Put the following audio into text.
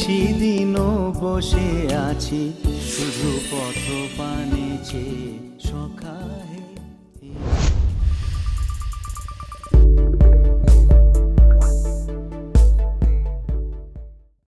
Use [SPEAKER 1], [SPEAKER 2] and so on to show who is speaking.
[SPEAKER 1] নিশিদিন বসে আছি। শুধু পথ পানে চেয়ে সখা